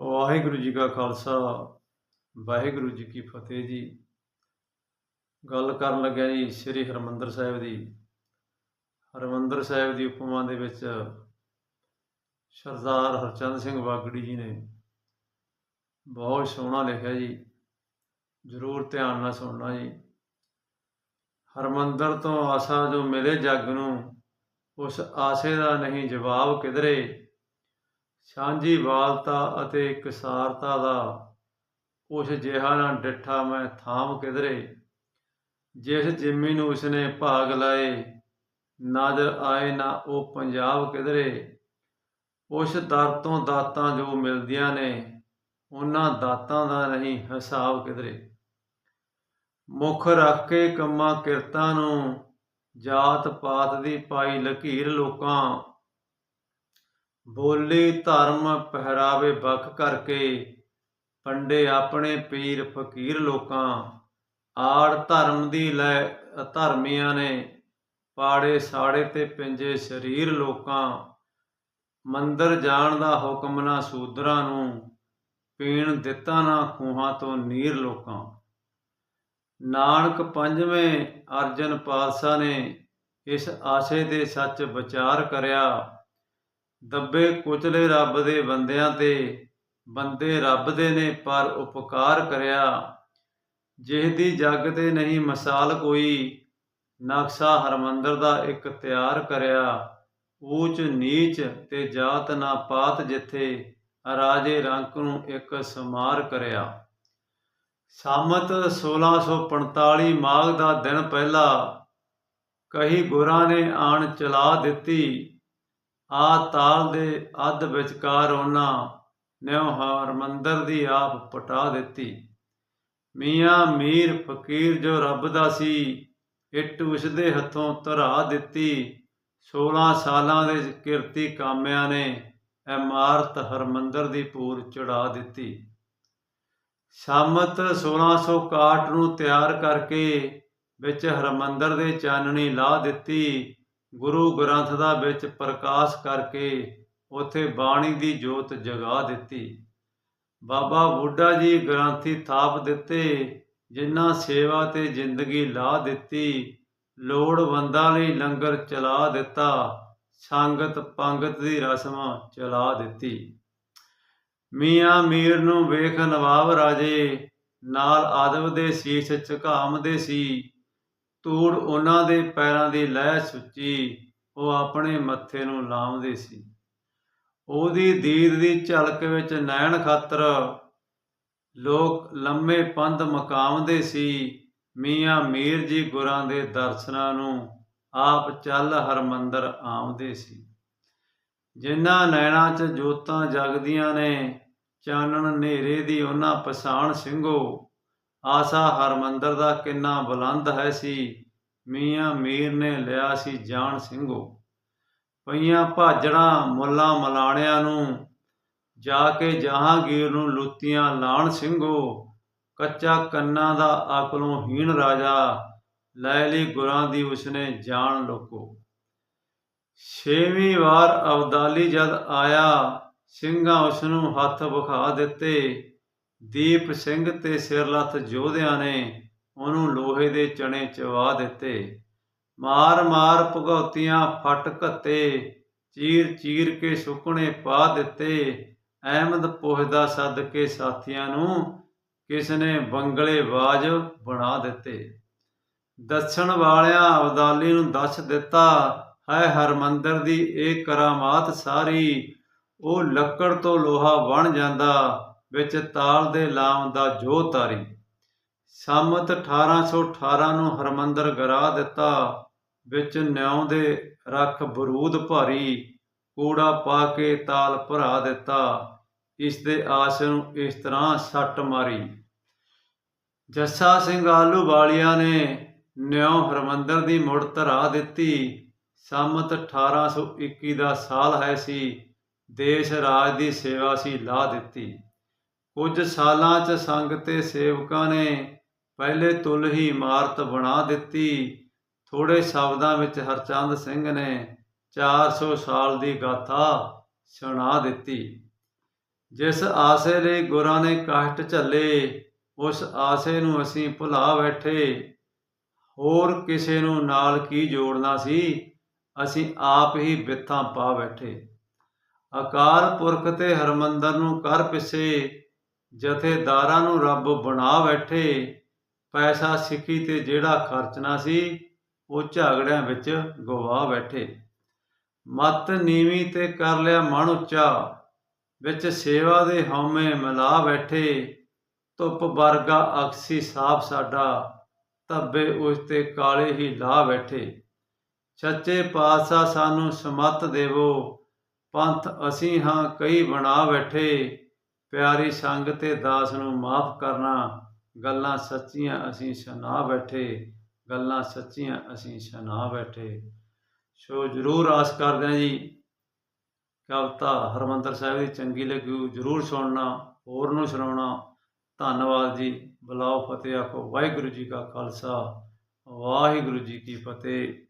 ਵਾਹਿਗੁਰੂ ਜੀ ਕਾ ਖਾਲਸਾ, ਵਾਹਿਗੁਰੂ ਜੀ ਕੀ ਫਤਿਹ ਜੀ। ਗੱਲ ਕਰਨ ਲੱਗਿਆ ਜੀ ਸ੍ਰੀ ਹਰਮੰਦਰ ਸਾਹਿਬ ਦੀ। ਹਰਮੰਦਰ ਸਾਹਿਬ ਦੀ ਉਪਮਾ ਦੇ ਵਿੱਚ ਸਰਦਾਰ ਹਰਚੰਦ ਸਿੰਘ ਵਾਗੜੀ ਜੀ ਨੇ ਬਹੁਤ ਸੋਹਣਾ ਲਿਖਿਆ ਜੀ। ਜ਼ਰੂਰ ਧਿਆਨ ਨਾਲ ਸੁਣਨਾ ਜੀ। ਹਰਮੰਦਰ ਤੋਂ ਆਸਾ ਜੋ ਮਿਲੇ ਜੱਗ ਨੂੰ, ਉਸ ਆਸੇ ਦਾ ਨਹੀਂ ਜਵਾਬ ਕਿਧਰੇ? ਸਾਂਝੀ ਵਾਲਤਾ ਅਤੇ ਇਕਸਾਰਤਾ ਦਾ ਉਸ ਜਿਹਾ ਨਾ ਡਿੱਠਾ ਮੈਂ ਥਾਮ ਕਿਧਰੇ। ਜਿਸ ਜਿੰਮੀ ਨੂੰ ਉਸਨੇ ਭਾਗ ਲਾਏ, ਨਜ਼ਰ ਆਏ ਨਾ ਉਹ ਪੰਜਾਬ ਕਿਧਰੇ। ਉਸ ਦਰ ਤੋਂ ਦਾਤਾਂ ਜੋ ਮਿਲਦੀਆਂ ਨੇ, ਉਹਨਾਂ ਦਾਤਾਂ ਦਾ ਨਹੀਂ ਹਿਸਾਬ ਕਿਧਰੇ। ਮੁੱਖ ਰੱਖ ਕੇ ਕੰਮਾਂ ਕਿਰਤਾਂ ਨੂੰ ਜਾਤ ਪਾਤ ਦੀ ਪਾਈ ਲਕੀਰ ਲੋਕਾਂ ਬੋਲੀ ਧਰਮ ਪਹਿਰਾਵੇ ਬਖ ਕਰਕੇ, ਪੰਡੇ ਆਪਣੇ ਪੀਰ ਫਕੀਰ ਲੋਕਾਂ, ਆੜ ਧਰਮ ਦੀ ਲੈ ਧਰਮੀਆਂ ਨੇ, ਪਾੜੇ ਸਾੜੇ ਤੇ ਪਿੰਜੇ ਸਰੀਰ ਲੋਕਾਂ, ਮੰਦਰ ਜਾਣ ਦਾ ਹੁਕਮ ਨਾ ਸੂਦਰਾਂ ਨੂੰ, ਪੀਣ ਦਿੱਤਾ ਨਾ ਖੂਹਾਂ ਤੋਂ ਨੀਰ ਲੋਕਾਂ। ਨਾਨਕ ਪੰਜਵੇਂ ਅਰਜਨ ਪਾਤਸ਼ਾਹ ਨੇ ਇਸ ਆਸ਼ੇ ਦੇ ਸੱਚ ਵਿਚਾਰ ਕਰਿਆ। ਦੱਬੇ ਕੁਚਲੇ ਰੱਬ ਦੇ ਬੰਦਿਆਂ ਤੇ, ਬੰਦੇ ਰੱਬ ਦੇ ਨੇ ਪਰ ਉਪਕਾਰ ਕਰਿਆ। ਜਿਸ ਦੀ ਜਗ ਤੇ ਨਹੀਂ ਮਿਸਾਲ ਕੋਈ, ਨਕਸ਼ਾ ਹਰਮੰਦਰ ਦਾ ਇੱਕ ਤਿਆਰ ਕਰਿਆ। ਊਚ ਨੀਚ ਤੇ ਜਾਤ ਨਾ ਪਾਤ ਜਿੱਥੇ ਰਾਜੇ ਰੰਕ ਨੂੰ ਇੱਕ ਸਮਾਰ ਕਰਿਆ। ਸਾਮਤ 1645 ਮਾਘ ਦਾ ਦਿਨ ਪਹਿਲਾ ਕਹੀ ਗੁਰਾਂ ਨੇ ਆਣ ਚਲਾ ਦਿੱਤੀ। ਆ ਤਾਲ ਦੇ ਅੱਧ ਵਿਚਕਾਰ ਉਹਨਾਂ ਨਿਉ ਹਰਮੰਦਰ ਦੀ ਆਪ ਪਟਾ ਦਿੱਤੀ। ਮੀਆਂ ਮੀਰ ਫਕੀਰ ਜੋ ਰੱਬ ਦਾ ਸੀ, ਇੱਟ ਉਸ ਦੇ ਹੱਥੋਂ ਧਰਾ ਦਿੱਤੀ। 16 ਸਾਲਾਂ ਦੇ ਕਿਰਤੀ ਕਾਮਿਆਂ ਨੇ ਇਮਾਰਤ ਹਰਮੰਦਰ ਦੀ ਪੂਰ ਚੜਾ ਦਿੱਤੀ। ਸਾਮਤ 1661 ਨੂੰ ਤਿਆਰ ਕਰਕੇ ਵਿੱਚ ਹਰਮੰਦਰ ਦੇ ਚਾਨਣੀ ਲਾ ਦਿੱਤੀ। ਗੁਰੂ ਗ੍ਰੰਥ ਦਾ ਵਿੱਚ ਪ੍ਰਕਾਸ਼ ਕਰਕੇ ਉਥੇ ਬਾਣੀ ਦੀ ਜੋਤ ਜਗਾ ਦਿੱਤੀ। ਬਾਬਾ ਬੁੱਢਾ ਜੀ ਗ੍ਰੰਥੀ ਥਾਪ ਦਿੱਤੇ, ਜਿਨ੍ਹਾਂ ਸੇਵਾ ਤੇ ਜ਼ਿੰਦਗੀ ਲਾ ਦਿੱਤੀ, ਲੋੜਵੰਦਾਂ ਲਈ ਲੰਗਰ ਚਲਾ ਦਿੱਤਾ, ਸੰਗਤ ਪੰਗਤ ਦੀ ਰਸਮ ਚਲਾ ਦਿੱਤੀ। ਮੀਆਂ ਮੀਰ ਨੂੰ ਵੇਖ ਨਵਾਬ ਰਾਜੇ, ਨਾਲ ਆਦਬ ਦੇ ਸੀਸ ਝੁਕਾਮਦੇ ਸੀ। ਧੂੜ ਉਹਨਾਂ ਦੇ ਪੈਰਾਂ ਦੀ ਲਹਿ ਸੁੱਚੀ, ਉਹ ਆਪਣੇ ਮੱਥੇ ਨੂੰ ਲਾਉਂਦੇ ਸੀ। ਉਹਦੀ ਦੀਦ ਦੀ ਝਲਕ ਵਿੱਚ ਨੈਣ ਖਾਤਰ ਲੋਕ ਲੰਮੇ ਪੰਧ ਮਕਾਮਦੇ ਸੀ। ਮੀਆਂ ਮੀਰ ਜੀ ਗੁਰਾਂ ਦੇ ਦਰਸ਼ਨਾਂ ਨੂੰ ਆਪ ਚੱਲ ਹਰਮੰਦਰ ਆਉਂਦੇ ਸੀ। ਜਿਨ੍ਹਾਂ ਨੈਣਾਂ 'ਚ ਜੋਤਾਂ ਜਗਦੀਆਂ ਨੇ, ਚਾਨਣ ਹਨੇਰੇ ਦੀ ਉਹਨਾਂ ਪਛਾਣ ਸਿੰਘੋ। ਆਸਾ ਹਰਮੰਦਰ ਦਾ ਕਿੰਨਾ ਬੁਲੰਦ ਹੈ ਸੀ। ਮੀਆਂ ਮੀਰ ਨੇ ਲਿਆ ਸੀ ਜਾਣ ਸਿੰਘੋ। ਪਈਆਂ ਭਾਜੜਾਂ ਮੁੱਲਾਂ ਮਲਾਣਿਆਂ ਨੂੰ। ਜਾ ਕੇ ਜਹਾਂਗੀਰ ਨੂੰ ਲੁੱਤੀਆਂ ਲਾਣ ਸਿੰਘੋ। ਕੱਚਾ ਕੰਨਾਂ ਦਾ ਆਕਲੋਂ ਹੀਣ ਰਾਜਾ। ਲੈ ਲਈ ਗੁਰਾਂ ਦੀ ਉਸਨੇ ਜਾਣ ਲੋਕੋ। ਛੇਵੀਂ ਵਾਰ ਅਬਦਾਲੀ ਜਦ ਆਇਆ। ਸਿੰਘਾਂ ਉਸ ਨੂੰ ਹੱਥ ਵਿਖਾ ਦਿੱਤੇ। ਦੀਪ ਸਿੰਘ ਤੇ ਸਿਰਲੱਥ ਯੋਧਿਆਂ ਨੇ ਉਹਨੂੰ ਲੋਹੇ ਦੇ ਚਣੇ ਚਵਾ ਦਿੱਤੇ। ਮਾਰ ਮਾਰ ਭਗੌਤੀਆਂ ਫਟ ਘੱਤੇ, ਚੀਰ ਚੀਰ ਕੇ ਸੁੱਕਣੇ ਪਾ ਦਿੱਤੇ। ਅਹਿਮਦ ਪੁੱਛਦਾ, ਸੱਦ ਕੇ ਸਾਥੀਆਂ ਨੂੰ ਕਿਸ ਨੇ ਬੰਗਲੇ ਬਾਜ ਬਣਾ ਦਿੱਤੇ? ਦੱਸਣ ਵਾਲਿਆਂ ਅਬਦਾਲੀ ਨੂੰ ਦੱਸ ਦਿੱਤਾ ਹੈ ਹਰਮੰਦਰ ਦੀ ਇਹ ਕਰਾਮਾਤ ਸਾਰੀ, ਉਹ ਲੱਕੜ ਤੋਂ ਲੋਹਾ ਬਣ ਜਾਂਦਾ। ਵਿੱਚ ਤਾਲ ਦੇ ਲਾਮ ਦਾ ਜੋ ਤਾਰੀ। ਸੰਮਤ 1818 ਨੂੰ ਹਰਮੰਦਰ ਗਰਾ ਦਿੱਤਾ। ਵਿੱਚ ਨਿਉ ਦੇ ਰੱਖ ਬਰੂਦ ਭਾਰੀ, ਕੂੜਾ ਪਾ ਕੇ ਤਾਲ ਭਰਾ ਦਿੱਤਾ। ਇਸ ਦੇ ਆਸ ਨੂੰ ਇਸ ਤਰ੍ਹਾਂ ਸੱਟ ਮਾਰੀ। ਜੱਸਾ ਸਿੰਘ ਆਲੂ ਵਾਲੀਆਂ ਨੇ ਨਿਉ ਹਰਮੰਦਰ ਦੀ ਮੁੜ ਧਰਾ ਦਿੱਤੀ। ਸੰਮਤ 1821 ਦਾ ਸਾਲ ਹੈ ਸੀ। ਦੇਸ਼ ਰਾਜ ਦੀ ਸੇਵਾ ਸੀ ਲਾ ਦਿੱਤੀ। ਕੁਝ ਸਾਲਾਂ 'ਚ ਸੰਗ ਤੇ ਸੇਵਕਾਂ ਨੇ ਪਹਿਲੇ ਤੁਲ ਹੀ ਇਮਾਰਤ ਬਣਾ ਦਿੱਤੀ। ਥੋੜੇ ਸ਼ਬਦਾਂ ਵਿੱਚ ਹਰਚੰਦ ਸਿੰਘ ਨੇ 400 ਸਾਲ ਦੀ ਗਾਥਾ ਸੁਣਾ ਦਿੱਤੀ। ਜਿਸ ਆਸੇ ਲਈ ਗੁਰਾਂ ਨੇ ਕਸ਼ਟ ਝੱਲੇ, ਉਸ ਆਸੇ ਨੂੰ ਅਸੀਂ ਭੁਲਾ ਬੈਠੇ। ਹੋਰ ਕਿਸੇ ਨੂੰ ਨਾਲ ਕੀ ਜੋੜਨਾ ਸੀ? ਅਸੀਂ ਆਪ ਹੀ ਬਿੱਥਾਂ ਪਾ ਬੈਠੇ। ਅਕਾਲ ਪੁਰਖ ਤੇ ਹਰਮੰਦਰ ਨੂੰ ਕਰ ਪਿੱਛੇ ਜਥੇਦਾਰਾਂ ਨੂੰ ਰੱਬ ਬਣਾ ਬੈਠੇ, ਪੈਸਾ ਸਿੱਖੀ ਤੇ ਜਿਹੜਾ ਖਰਚਣਾ ਸੀ, ਉਹ ਝਗੜਿਆਂ ਵਿੱਚ ਗਵਾ ਬੈਠੇ। ਮਤ ਨੀਵੀਂ ਤੇ ਕਰ ਲਿਆ ਮਨ ਉੱਚਾ, ਵਿੱਚ ਸੇਵਾ ਦੇ ਹਉਮੈ ਮਿਲਾ ਬੈਠੇ। ਧੁੱਪ ਵਰਗਾ ਅਕਸੀ ਸਾਫ਼ ਸਾਡਾ, ਧੱਬੇ ਉਸ ਤੇ ਕਾਲੇ ਹੀ ਲਾ ਬੈਠੇ। ਸੱਚੇ ਪਾਤਸ਼ਾਹ ਸਾਨੂੰ ਸਮਤ ਦੇਵੋ, ਪੰਥ ਅਸੀਂ ਹਾਂ ਕਈ ਬਣਾ ਬੈਠੇ। ਪਿਆਰੀ ਸੰਗ ਤੇ ਦਾਸ ਨੂੰ ਮਾਫ ਕਰਨਾ, ਗੱਲਾਂ ਸੱਚੀਆਂ ਅਸੀਂ ਸੁਣਾ ਬੈਠੇ, ਗੱਲਾਂ ਸੱਚੀਆਂ ਅਸੀਂ ਸੁਣਾ ਬੈਠੇ। ਸੋ ਜਰੂਰ ਆਸ ਕਰਦੇ ਹਾਂ ਜੀ, ਕਵਿਤਾ ਹਰਮੰਦਰ ਸਾਹਿਬ ਦੀ ਚੰਗੀ ਲੱਗੀ ਜਰੂਰ ਸੁਣਨਾ, ਹੋਰ ਨੂੰ ਸੁਣਾਉਣਾ। ਧੰਨਵਾਦ ਜੀ, ਬੁਲਾਓ ਫਤਿਹ ਆਖੋ, ਵਾਹਿਗੁਰੂ ਜੀ ਕਾ ਖਾਲਸਾ, ਵਾਹਿਗੁਰੂ ਜੀ ਕੀ ਫਤਿਹ।